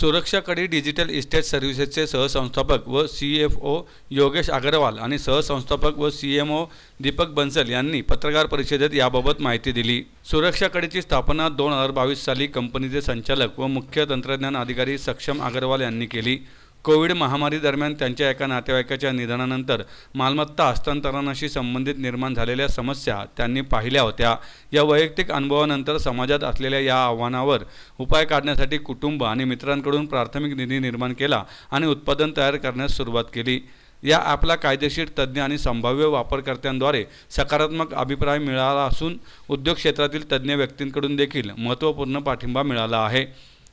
सुरक्षाकडी digital estate सर्व्हिसेसचे सहसंस्थापक व C F O Yogesh Agarwal आणि सहसंस्थापक व C M O Deepak Bansal यांनी पत्रकार परिषदेत याबाबत माहिती दिली. सुरक्षाकडीची स्थापना दोन हजार बावीस साली कंपनीचे संचालक व मुख्य तंत्रज्ञान अधिकारी सक्षम अग्रवाल यांनी केली. कोविड महामारी दरम्यान त्यांच्या एका नातेवाईकाच्या निधनानंतर मालमत्ता हस्तांतरणाशी संबंधित निर्माण झालेल्या समस्या त्यांनी पाहिल्या होत्या. या वैयक्तिक अनुभवानंतर समाजात असलेल्या या आव्हानावर उपाय काढण्यासाठी कुटुंब आणि मित्रांकडून प्राथमिक निधी निर्माण केला आणि उत्पादन तयार करण्यास सुरुवात केली. या ॲपला कायदेशीर तज्ज्ञ आणि संभाव्य वापरकर्त्यांद्वारे सकारात्मक अभिप्राय मिळाला असून उद्योग क्षेत्रातील तज्ज्ञ व्यक्तींकडून देखील महत्त्वपूर्ण पाठिंबा मिळाला आहे.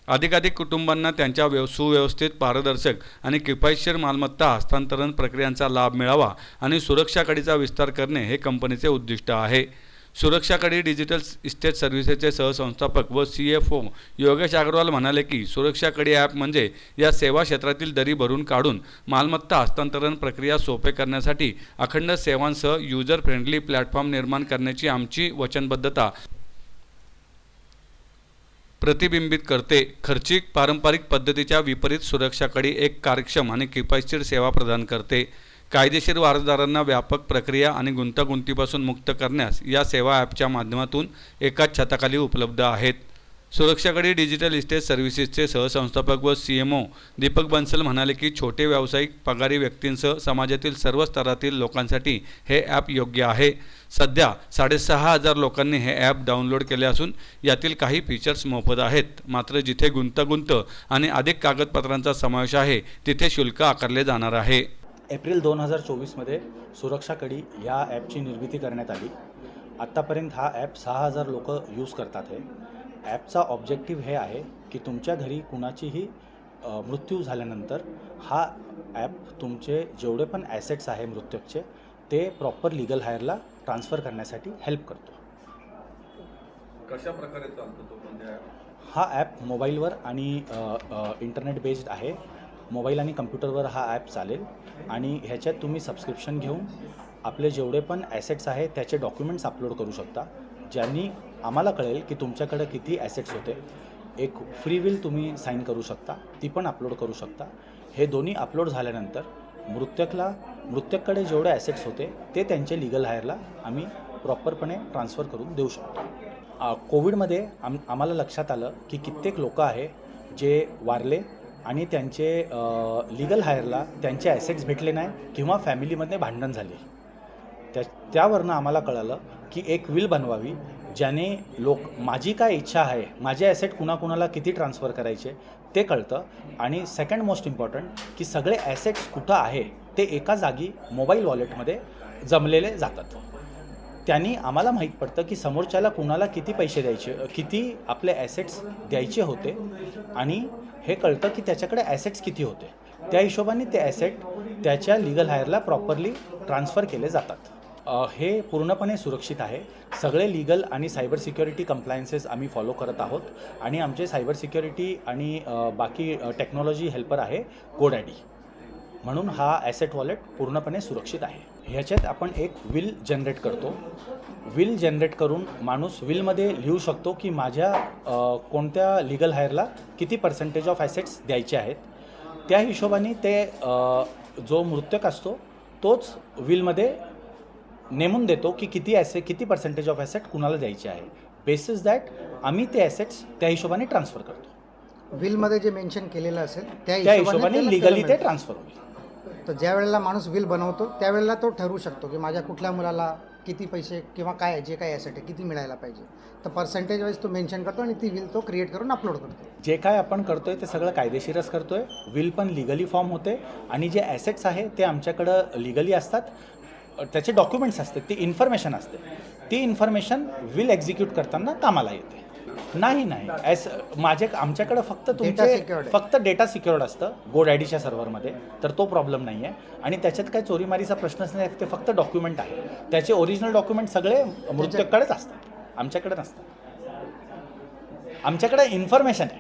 अधिकाधिक कुटुंबांना त्यांच्या व्यव सुव्यवस्थित पारदर्शक आणि किफायतशीर मालमत्ता हस्तांतरण प्रक्रियांचा लाभ मिळावा आणि सुरक्षाकडीचा विस्तार करणे हे कंपनीचे उद्दिष्ट आहे. सुरक्षाकडी डिजिटल इस्टेट सर्व्हिसेसचे सहसंस्थापक व C F O Yogesh Agarwal म्हणाले की सुरक्षाकडी ॲप म्हणजे या सेवा क्षेत्रातील दरी भरून काढून मालमत्ता हस्तांतरण प्रक्रिया सोपे करण्यासाठी अखंड सेवांसह युजर फ्रेंडली प्लॅटफॉर्म निर्माण करण्याची आमची वचनबद्धता प्रतिबिंबित करते. खर्चिक पारंपरिक पद्धतीच्या विपरीत सुरक्षाकडे एक कार्यक्षम आणि किफायतशीर सेवा प्रदान करते. कायदेशीर वारसदारांना व्यापक प्रक्रिया आणि गुंतागुंतीपासून मुक्त करण्यास या सेवा ॲपच्या माध्यमातून एकाच छताखाली उपलब्ध आहेत. सुरक्षाकडे डिजिटल इस्टेट सर्व्हिसेसचे सहसंस्थापक व C M O Deepak Bansal म्हणाले की छोटे व्यावसायिक पगारी व्यक्तींसह समाजातील सर्व स्तरातील लोकांसाठी हे ॲप योग्य आहे. सध्या साडेसहा हजार लोकांनी हे ॲप डाउनलोड केले असून यातील काही फीचर्स मोफत आहेत. मात्र जिथे गुंतगुंत आणि अधिक कागदपत्रांचा समावेश आहे तिथे शुल्क आकारले जाणार आहे. एप्रिल दोन हजार चोवीसमध्ये सुरक्षाकडी या ॲपची निर्मिती करण्यात आली. आत्तापर्यंत हा ॲप सहा हजार लोक यूज करतात आहे ॲपचा ऑब्जेक्टिव्ह हे आहे की तुमच्या घरी कुणाचीही मृत्यू झाल्यानंतर हा ॲप तुमचे जेवढे पण ॲसेट्स आहे मृत्यूचे ते प्रॉपर लिगल हायरला ट्रान्सफर करण्यासाठी हेल्प करतो. कशा प्रकारे चालतो तो म्हणजे हा ॲप मोबाईलवर आणि इंटरनेट बेस्ड आहे. मोबाईल आणि कम्प्युटरवर हा ॲप चालेल. आणि ह्याच्यात तुम्ही सबस्क्रिप्शन घेऊन आपले जेवढे पण ॲसेट्स आहे त्याचे डॉक्युमेंट्स अपलोड करू शकता. ज्यांनी आम्हाला कळेल की तुमच्याकडे किती ॲसेट्स होते. एक फ्री विल तुम्ही साईन करू शकता ती पण अपलोड करू शकता. हे दोन्ही अपलोड झाल्यानंतर मृत्यकला मृत्यककडे जेवढे ॲसेट्स होते ते त्यांचे लिगल हायरला आम्ही प्रॉपरपणे ट्रान्सफर करून देऊ शकतो. कोविडमध्ये आम आम्हाला लक्षात आलं की कित्येक लोक आहे जे वारले आणि त्यांचे लिगल हायरला त्यांचे ॲसेट्स भेटले नाही किंवा फॅमिलीमध्ये भांडण झाले. त्या त्यावरनं आम्हाला कळालं की एक विल बनवावी ज्याने लोक माझी काय इच्छा आहे माझे ॲसेट कुणाकुणाला किती ट्रान्सफर करायचे ते कळतं. आणि सेकंड मोस्ट इम्पॉर्टंट की सगळे ॲसेट्स कुठं आहे ते एका जागी मोबाईल वॉलेटमध्ये जमलेले जातात. त्यांनी आम्हाला माहीत पडतं की समोरच्याला कुणाला किती पैसे द्यायचे किती आपले ॲसेट्स द्यायचे होते. आणि हे कळतं की त्याच्याकडे ॲसेट्स किती होते. त्या हिशोबाने ते ॲसेट त्याच्या लिगल हायरला प्रॉपरली ट्रान्सफर केले जातात. हे पूर्णपणे सुरक्षित आहे. सगळे लिगल आणि सायबर सिक्युरिटी कम्प्लायन्सेस आम्ही फॉलो करत आहोत. आणि आमचे सायबर सिक्युरिटी आणि बाकी टेक्नॉलॉजी हेल्पर आहे गोडॅडी म्हणून हा ॲसेट वॉलेट पूर्णपणे सुरक्षित आहे. ह्याच्यात आपण एक विल जनरेट करतो. विल जनरेट करून माणूस विलमध्ये लिहू शकतो की माझ्या कोणत्या लिगल हायरला किती पर्सेंटेज ऑफ ॲसेट्स द्यायचे आहेत. त्या हिशोबाने ते जो मृत्यक असतो तोच विलमध्ये नेमून देतो की किती ॲसे किती पर्सेंटेज ऑफ ॲसेट कुणाला द्यायचे आहे. बेसिस दॅट आम्ही ते ॲसेट्स त्या हिशोबाने ट्रान्सफर करतो. विलमध्ये जे मेन्शन केलेलं असेल त्या हिशोबाने लिगली ते. ट्रान्सफर होईल. तर ज्या वेळेला माणूस विल बनवतो त्यावेळेला तो ठरवू शकतो की माझ्या कुठल्या मुलाला किती पैसे किंवा काय जे काय यासाठी किती मिळायला पाहिजे. तर पर्सेंटेज वाईज तो मेन्शन करतो आणि ती विल तो क्रिएट करून अपलोड करतो. जे काय आपण करतोय ते सगळं कायदेशीरच करतोय. विल पण लिगली फॉर्म होते आणि जे ॲसेट्स आहे ते आमच्याकडं लिगली असतात. त्याचे डॉक्युमेंट्स असतात ती इन्फॉर्मेशन असते. ती इन्फॉर्मेशन विल एक्झिक्यूट करताना कामाला येते. नाही नाही. ॲस माझे आमच्याकडं फक्त तुमचे. फक्त डेटा सिक्युअर्ड असतं गोडॅडीच्या सर्व्हरमध्ये तर तो प्रॉब्लेम नाही आहे. आणि त्याच्यात काही चोरीमारीचा प्रश्नच नाही ते फक्त डॉक्युमेंट आहे. त्याचे ओरिजिनल डॉक्युमेंट सगळे मृतककडेच असतात. आमच्याकडे नसतात. आमच्याकडे इन्फॉर्मेशन आहे.